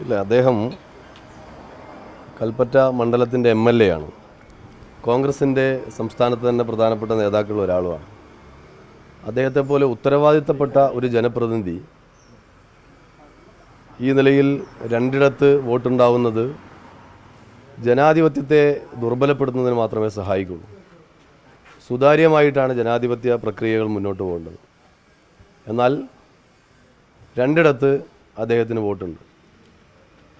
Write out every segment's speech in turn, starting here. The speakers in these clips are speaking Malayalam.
ഇല്ല അദ്ദേഹം കൽപ്പറ്റ മണ്ഡലത്തിന്റെ എം എൽ എ ആണ്. കോൺഗ്രസിന്റെ സംസ്ഥാനത്ത് തന്നെ പ്രധാനപ്പെട്ട നേതാക്കളിൽ ഒരാളുമാണ്. അദ്ദേഹത്തെ പോലെ ഉത്തരവാദിത്തപ്പെട്ട ഒരു ജനപ്രതിനിധി ഈ നിലയിൽ രണ്ടിടത്ത് വോട്ടുണ്ടാവുന്നത് ജനാധിപത്യത്തെ ദുർബലപ്പെടുത്തുന്നതിന് മാത്രമേ സഹായിക്കുള്ളൂ. സുതാര്യമായിട്ടാണ് ജനാധിപത്യ പ്രക്രിയകൾ മുന്നോട്ട് പോകേണ്ടത്. എന്നാൽ രണ്ടിടത്ത് അദ്ദേഹത്തിന് വോട്ടുണ്ട്.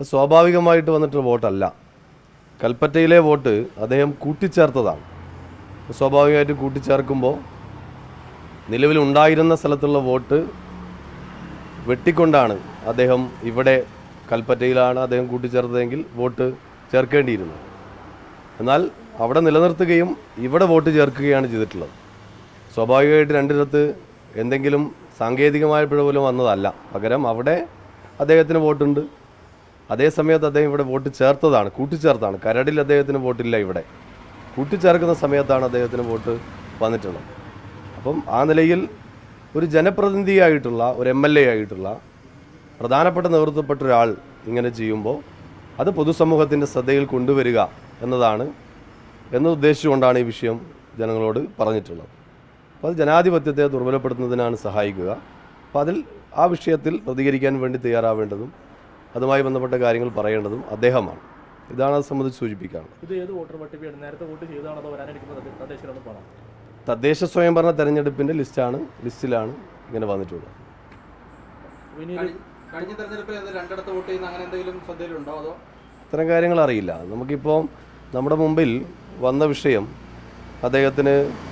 അത് സ്വാഭാവികമായിട്ട് വന്നിട്ടുള്ള വോട്ടല്ല. കൽപ്പറ്റയിലെ വോട്ട് അദ്ദേഹം കൂട്ടിച്ചേർത്തതാണ്. സ്വാഭാവികമായിട്ട് കൂട്ടിച്ചേർക്കുമ്പോൾ നിലവിലുണ്ടായിരുന്ന സ്ഥലത്തുള്ള വോട്ട് വെട്ടിക്കൊണ്ടാണ് അദ്ദേഹം ഇവിടെ കൽപ്പറ്റയിലാണ് അദ്ദേഹം കൂട്ടിച്ചേർത്തതെങ്കിൽ വോട്ട് ചേർക്കേണ്ടിയിരുന്നത്. എന്നാൽ അവിടെ നിലനിർത്തുകയും ഇവിടെ വോട്ട് ചേർക്കുകയാണ് ചെയ്തിട്ടുള്ളത്. സ്വാഭാവികമായിട്ട് രണ്ടിടത്ത് എന്തെങ്കിലും സാങ്കേതികമായ പിഴ പോലും വന്നതല്ല. പകരം അവിടെ അദ്ദേഹത്തിന് വോട്ടുണ്ട്. അതേസമയത്ത് അദ്ദേഹം ഇവിടെ വോട്ട് ചേർത്തതാണ് കൂട്ടിച്ചേർത്താണ്. കരടിൽ അദ്ദേഹത്തിന് വോട്ടില്ല ഇവിടെ. കൂട്ടിച്ചേർക്കുന്ന സമയത്താണ് അദ്ദേഹത്തിന് വോട്ട് വന്നിട്ടുള്ളത്. അപ്പം ആ നിലയിൽ ഒരു ജനപ്രതിനിധിയായിട്ടുള്ള ഒരു എം എൽ എ ആയിട്ടുള്ള പ്രധാനപ്പെട്ട നേതൃത്വപ്പെട്ട ഒരാൾ ഇങ്ങനെ ചെയ്യുമ്പോൾ അത് പൊതുസമൂഹത്തിന്റെ ശ്രദ്ധയിൽ കൊണ്ടുവരിക എന്നതാണ് എന്നുദ്ദേശിച്ചുകൊണ്ടാണ് ഈ വിഷയം ജനങ്ങളോട് പറഞ്ഞിട്ടുള്ളത്. അപ്പോൾ അത് ജനാധിപത്യത്തെ ദുർബലപ്പെടുത്തുന്നതിനാണ് സഹായിക്കുക. അപ്പോൾ അതിൽ ആ വിഷയത്തിൽ പ്രതികരിക്കാൻ വേണ്ടി തയ്യാറാവേണ്ടതും അതുമായി ബന്ധപ്പെട്ട കാര്യങ്ങൾ പറയേണ്ടതും അദ്ദേഹമാണ്. ഇതാണ് അത് സംബന്ധിച്ച് സൂചിപ്പിക്കാനുള്ളത്. ഇത് ഏത് വോട്ടർ പട്ടികയാണ് നേരത്തെ വോട്ട് ചെയ്താണോ അതോ വരാനിരിക്കുന്ന തദ്ദേ- തദ്ദേശ സ്വയംഭരണ തെരഞ്ഞെടുപ്പിന്റെ ലിസ്റ്റാണ് ലിസ്റ്റിലാണ് ഇങ്ങനെ വന്നിട്ടുള്ളത്. കഴിഞ്ഞ തെരഞ്ഞെടുപ്പിൽ എന്ത് രണ്ടിടത്ത് വോട്ട് ചെയ്യുന്ന അങ്ങനെ എന്തെങ്കിലും ശ്രദ്ധയിലുണ്ടോ അതോ? ഇത്തരം കാര്യങ്ങൾ അറിയില്ല. നമുക്കിപ്പോൾ നമ്മുടെ മുമ്പിൽ വന്ന വിഷയം അദ്ദേഹത്തിന്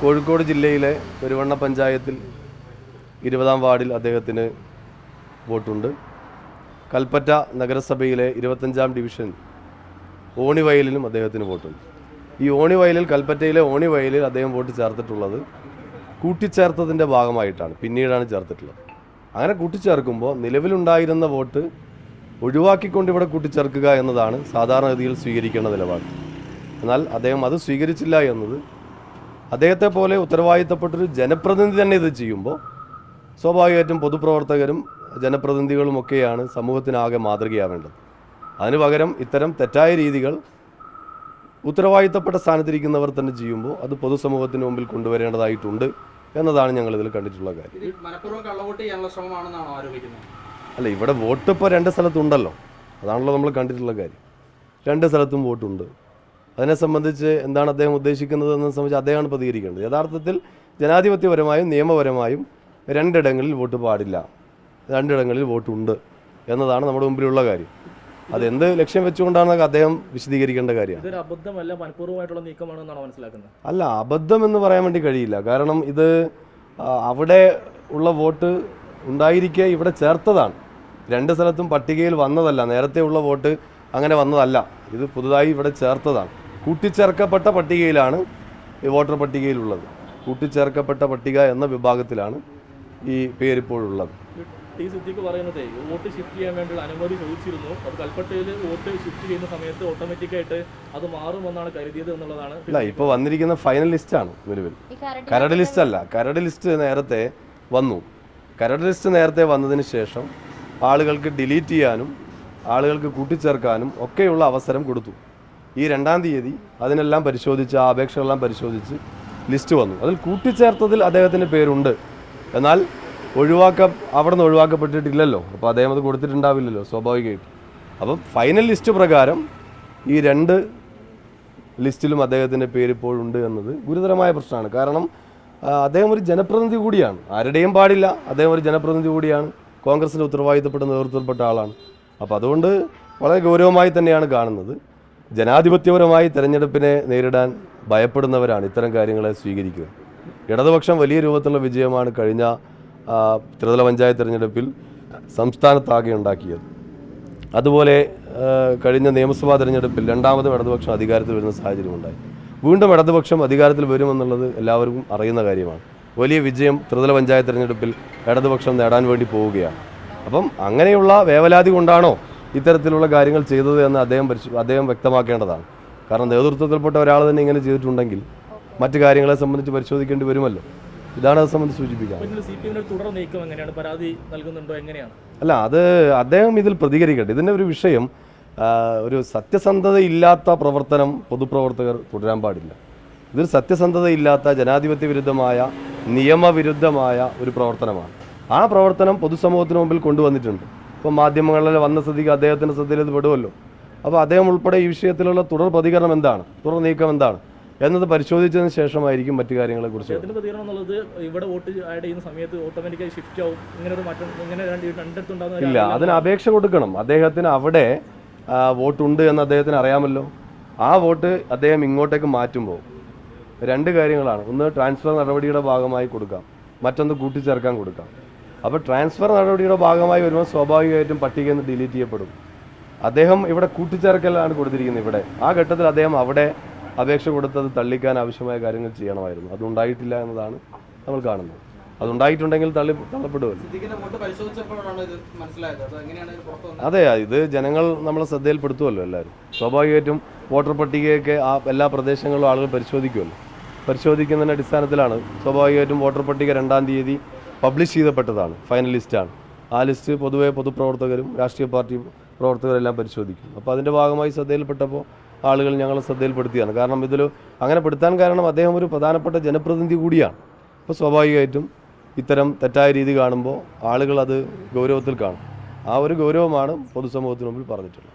കോഴിക്കോട് ജില്ലയിലെ പെരുവണ്ണ പഞ്ചായത്തിൽ ഇരുപതാം വാർഡിൽ അദ്ദേഹത്തിന് വോട്ടുണ്ട്. കൽപ്പറ്റ നഗരസഭയിലെ ഇരുപത്തഞ്ചാം ഡിവിഷൻ ഓണിവയലിലും അദ്ദേഹത്തിന് വോട്ടുണ്ട്. ഈ ഓണിവയലിൽ കൽപ്പറ്റയിലെ ഓണിവയലിൽ അദ്ദേഹം വോട്ട് ചേർത്തിട്ടുള്ളത് കൂട്ടിച്ചേർത്തതിന്റെ ഭാഗമായിട്ടാണ്. പിന്നീടാണ് ചേർത്തിട്ടുള്ളത്. അങ്ങനെ കൂട്ടിച്ചേർക്കുമ്പോൾ നിലവിലുണ്ടായിരുന്ന വോട്ട് ഒഴിവാക്കിക്കൊണ്ട് ഇവിടെ കൂട്ടിച്ചേർക്കുക എന്നതാണ് സാധാരണഗതിയിൽ സ്വീകരിക്കേണ്ട നിലപാട്. എന്നാൽ അദ്ദേഹം അത് സ്വീകരിച്ചില്ല എന്നത് അദ്ദേഹത്തെ പോലെ ഉത്തരവാദിത്തപ്പെട്ടൊരു ജനപ്രതിനിധി തന്നെ ഇത് ചെയ്യുമ്പോൾ സ്വാഭാവികമായിട്ടും പൊതുപ്രവർത്തകരും ജനപ്രതിനിധികളുമൊക്കെയാണ് സമൂഹത്തിനാകെ മാതൃകയാവേണ്ടത്. അതിനു പകരം ഇത്തരം തെറ്റായ രീതികൾ ഉത്തരവാദിത്തപ്പെട്ട സ്ഥാനത്തിരിക്കുന്നവർ തന്നെ ചെയ്യുമ്പോൾ അത് പൊതുസമൂഹത്തിന് മുമ്പിൽ കൊണ്ടുവരേണ്ടതായിട്ടുണ്ട് എന്നതാണ് ഞങ്ങൾ ഇതിൽ കണ്ടിട്ടുള്ള കാര്യം. അല്ല ഇവിടെ വോട്ട് ഇപ്പോൾ രണ്ട് സ്ഥലത്തുണ്ടല്ലോ. അതാണല്ലോ നമ്മൾ കണ്ടിട്ടുള്ള കാര്യം. രണ്ട് സ്ഥലത്തും വോട്ടുണ്ട്. അതിനെ സംബന്ധിച്ച് എന്താണ് അദ്ദേഹം ഉദ്ദേശിക്കുന്നത് എന്നെ സംബന്ധിച്ച് അദ്ദേഹമാണ് പ്രതികരിക്കേണ്ടത്. യഥാർത്ഥത്തിൽ ജനാധിപത്യപരമായും നിയമപരമായും രണ്ടിടങ്ങളിൽ വോട്ട് പാടില്ല. രണ്ടിടങ്ങളിൽ വോട്ടുണ്ട് എന്നതാണ് നമ്മുടെ മുമ്പിലുള്ള കാര്യം. അതെന്ത് ലക്ഷ്യം വെച്ചുകൊണ്ടാണ് അദ്ദേഹം വിശദീകരിക്കേണ്ട കാര്യം? അബദ്ധമല്ല മനഃപൂർവമായിട്ടുള്ള നീക്കമാണെന്നാണ് മനസ്സിലാക്കുന്നത്? അല്ല അബദ്ധം എന്ന് പറയാൻ വേണ്ടി കഴിയില്ല. കാരണം ഇത് അവിടെ ഉള്ള വോട്ട് ഉണ്ടായിരിക്കെ ഇവിടെ ചേർത്തതാണ്. രണ്ട് സ്ഥലത്തും പട്ടികയിൽ വന്നതല്ല. നേരത്തെ ഉള്ള വോട്ട് അങ്ങനെ വന്നതല്ല. ഇത് പുതുതായി ഇവിടെ ചേർത്തതാണ്. കൂട്ടിച്ചേർക്കപ്പെട്ട പട്ടികയിലാണ് ഈ വോട്ടർ പട്ടികയിലുള്ളത്. കൂട്ടിച്ചേർക്കപ്പെട്ട പട്ടിക എന്ന വിഭാഗത്തിലാണ് ഈ പേരിപ്പോഴുള്ളത്. ഇപ്പൊ ടി സിദ്ദിഖ് പറയുന്നത് വോട്ട് ഷിഫ്റ്റ് ചെയ്യാൻ വേണ്ടിയുള്ള അനുമതി ചോദിച്ചിരുന്നു. അത് കൽപ്പറ്റയിൽ വോട്ട് ഷിഫ്റ്റ് ചെയ്യുന്ന സമയത്ത് ഓട്ടോമാറ്റിക്കായിട്ട് അത് മാറുമെന്നാണ് കരുതിയത് എന്നുള്ളതാണ്. ഇല്ല ഇപ്പോൾ വന്നിരിക്കുന്ന ഫൈനൽ ലിസ്റ്റാണ് നിലവിൽ. ഈ കരട് കരട് ലിസ്റ്റ് അല്ല കരട് ലിസ്റ്റ് നേരത്തെ വന്നു. കരട് ലിസ്റ്റ് നേരത്തെ വന്നതിന് ശേഷം ആളുകൾക്ക് ഡിലീറ്റ് ചെയ്യാനും ആളുകൾക്ക് കൂട്ടിച്ചേർക്കാനും ഒക്കെയുള്ള അവസരം കൊടുത്തു. ഈ രണ്ടാം തീയതി അതിനെല്ലാം പരിശോധിച്ച് ആ അപേക്ഷകളെല്ലാം പരിശോധിച്ച് ലിസ്റ്റ് വന്നു. അതിൽ കൂട്ടിച്ചേർത്തതിൽ അദ്ദേഹത്തിന്റെ പേരുണ്ട്. എന്നാൽ ഒഴിവാക്ക അവിടെ നിന്ന് ഒഴിവാക്കപ്പെട്ടിട്ടില്ലല്ലോ. അപ്പോൾ അദ്ദേഹം അത് കൊടുത്തിട്ടുണ്ടാവില്ലല്ലോ സ്വാഭാവികമായിട്ട്. അപ്പം ഫൈനൽ ലിസ്റ്റ് പ്രകാരം ഈ രണ്ട് ലിസ്റ്റിലും അദ്ദേഹത്തിന്റെ പേര് ഇപ്പോഴുണ്ട് എന്നത് ഗുരുതരമായ പ്രശ്നമാണ്. കാരണം അദ്ദേഹം ഒരു ജനപ്രതിനിധി കൂടിയാണ്. ആരുടെയും പാടില്ല. അദ്ദേഹം ഒരു ജനപ്രതിനിധി കൂടിയാണ്. കോൺഗ്രസിന്റെ ഉത്തരവാദിത്തപ്പെട്ട നേതൃത്വപ്പെട്ട ആളാണ്. അപ്പോൾ അതുകൊണ്ട് വളരെ ഗൗരവമായി തന്നെയാണ് കാണുന്നത്. ജനാധിപത്യപരമായി തെരഞ്ഞെടുപ്പിനെ നേരിടാൻ ഭയപ്പെടുന്നവരാണ് ഇത്തരം കാര്യങ്ങളെ സ്വീകരിക്കുക. ഇടതുപക്ഷം വലിയ രൂപത്തിലുള്ള വിജയമാണ് കഴിഞ്ഞ ത്രിതല പഞ്ചായത്ത് തെരഞ്ഞെടുപ്പിൽ സംസ്ഥാനത്താകെ ഉണ്ടാക്കിയത്. അതുപോലെ കഴിഞ്ഞ നിയമസഭാ തെരഞ്ഞെടുപ്പിൽ രണ്ടാമതും ഇടതുപക്ഷം അധികാരത്തിൽ വരുന്ന സാഹചര്യമുണ്ടായി വീണ്ടും ഇടതുപക്ഷം അധികാരത്തിൽ വരുമെന്നുള്ളത് എല്ലാവർക്കും അറിയുന്ന കാര്യമാണ്. വലിയ വിജയം ത്രിതല പഞ്ചായത്ത് തെരഞ്ഞെടുപ്പിൽ ഇടതുപക്ഷം നേടാൻ വേണ്ടി പോവുകയാണ്. അപ്പം അങ്ങനെയുള്ള വേവലാതി കൊണ്ടാണോ ഇത്തരത്തിലുള്ള കാര്യങ്ങൾ ചെയ്തത് എന്ന് അദ്ദേഹം അദ്ദേഹം വ്യക്തമാക്കേണ്ടതാണ്. കാരണം നേതൃത്വത്തിൽപ്പെട്ട ഒരാൾ തന്നെ ഇങ്ങനെ ചെയ്തിട്ടുണ്ടെങ്കിൽ മറ്റു കാര്യങ്ങളെ സംബന്ധിച്ച് പരിശോധിക്കേണ്ടി വരുമല്ലോ. ഇതാണ് അത് സംബന്ധിച്ച് സൂചിപ്പിക്കാൻ. പിന്നീട് സി പി എമ്മിന്റെ തുടർ നീക്കം എങ്ങനെയാണ്? പരാതി നൽകുന്നുണ്ടോ? എങ്ങനെയാണ്? അല്ല അത് അദ്ദേഹം ഇതിൽ പ്രതികരിക്കട്ടെ. ഇതിന്റെ ഒരു വിഷയം ഒരു സത്യസന്ധതയില്ലാത്ത പ്രവർത്തനം പൊതുപ്രവർത്തകർ തുടരാൻ പാടില്ല. ഇതൊരു സത്യസന്ധതയില്ലാത്ത ജനാധിപത്യ വിരുദ്ധമായ നിയമവിരുദ്ധമായ ഒരു പ്രവർത്തനമാണ്. ആ പ്രവർത്തനം പൊതുസമൂഹത്തിന് മുമ്പിൽ കൊണ്ടുവന്നിട്ടുണ്ട്. ഇപ്പോൾ മാധ്യമങ്ങളിൽ വന്ന സ്ഥിതിക്ക് അദ്ദേഹത്തിന്റെ ശ്രദ്ധയിൽ ഇത് പെടുമല്ലോ. അപ്പോൾ അദ്ദേഹം ഉൾപ്പെടെ ഈ വിഷയത്തിലുള്ള തുടർ പ്രതികരണം എന്താണ്? തുടർ നീക്കം എന്താണ്? എന്നത് പരിശോധിച്ചതിന് ശേഷമായിരിക്കും മറ്റു കാര്യങ്ങളെ കുറിച്ച് പ്രതികരണം എന്നുള്ളത് ഇവിടെ വോട്ട് ആഡ് ചെയ്യുന്ന സമയത്ത് ഓട്ടോമാറ്റിക്കായി ഷിഫ്റ്റ് ആവും. ഇങ്ങനെ ഒരു മാറ്റം ഇങ്ങനെ രണ്ടിടത്തുണ്ടാകുന്ന ഇല്ല അതിന് അപേക്ഷ കൊടുക്കണം. അദ്ദേഹത്തിന് അവിടെ വോട്ടുണ്ട് എന്ന് അദ്ദേഹത്തിന് അറിയാമല്ലോ. ആ വോട്ട് അദ്ദേഹം ഇങ്ങോട്ടേക്ക് മാറ്റുമ്പോൾ രണ്ട് കാര്യങ്ങളാണ്. ഒന്ന് ട്രാൻസ്ഫർ നടപടിയുടെ ഭാഗമായി കൊടുക്കാം. മറ്റൊന്ന് കൂട്ടിച്ചേർക്കാൻ കൊടുക്കാം. അപ്പോൾ ട്രാൻസ്ഫർ നടപടിയുടെ ഭാഗമായി വരുമ്പോൾ സ്വാഭാവികമായിട്ടും പട്ടിക നിന്ന് ഡിലീറ്റ് ചെയ്യപ്പെടും. അദ്ദേഹം ഇവിടെ കൂട്ടിച്ചേർക്കലാണ് കൊടുത്തിരിക്കുന്നത് ഇവിടെ. ആ ഘട്ടത്തിൽ അദ്ദേഹം അവിടെ അപേക്ഷ കൊടുത്തത് തള്ളിക്കാൻ ആവശ്യമായ കാര്യങ്ങൾ ചെയ്യണമായിരുന്നു. അതുണ്ടായിട്ടില്ല എന്നതാണ് നമ്മൾ കാണുന്നത്. അതുണ്ടായിട്ടുണ്ടെങ്കിൽ തള്ളി തള്ളപ്പെടുമല്ലോ അതെ ഇത് ജനങ്ങൾ നമ്മളെ ശ്രദ്ധയിൽപ്പെടുത്തുമല്ലോ എല്ലാവരും. സ്വാഭാവികമായിട്ടും വോട്ടർ പട്ടികയൊക്കെ ആ എല്ലാ പ്രദേശങ്ങളിലും ആളുകൾ പരിശോധിക്കുമല്ലോ പരിശോധിക്കുന്നതിന്റെ അടിസ്ഥാനത്തിലാണ് സ്വാഭാവികമായിട്ടും വോട്ടർ പട്ടിക രണ്ടാം തീയതി പബ്ലിഷ് ചെയ്തപ്പെട്ടതാണ് ഫൈനൽ ലിസ്റ്റാണ് ആ ലിസ്റ്റ് പൊതുവെ പൊതുപ്രവർത്തകരും രാഷ്ട്രീയ പാർട്ടി പ്രവർത്തകരെല്ലാം പരിശോധിക്കും. അപ്പോൾ അതിന്റെ ഭാഗമായി ശ്രദ്ധയിൽപ്പെട്ടപ്പോൾ ആളുകൾ ഞങ്ങളെ ശ്രദ്ധയിൽപ്പെടുത്തിയാണ്. കാരണം ഇതിൽ അങ്ങനെ പെടുത്താൻ കാരണം അദ്ദേഹം ഒരു പ്രധാനപ്പെട്ട ജനപ്രതിനിധി കൂടിയാണ്. അപ്പോൾ സ്വാഭാവികമായിട്ടും ഇത്തരം തെറ്റായ രീതി കാണുമ്പോൾ ആളുകൾ അത് ഗൗരവത്തിൽ കാണും. ആ ഒരു ഗൗരവമാണ് പൊതുസമൂഹത്തിന് മുമ്പിൽ പറഞ്ഞിട്ടുള്ളത്.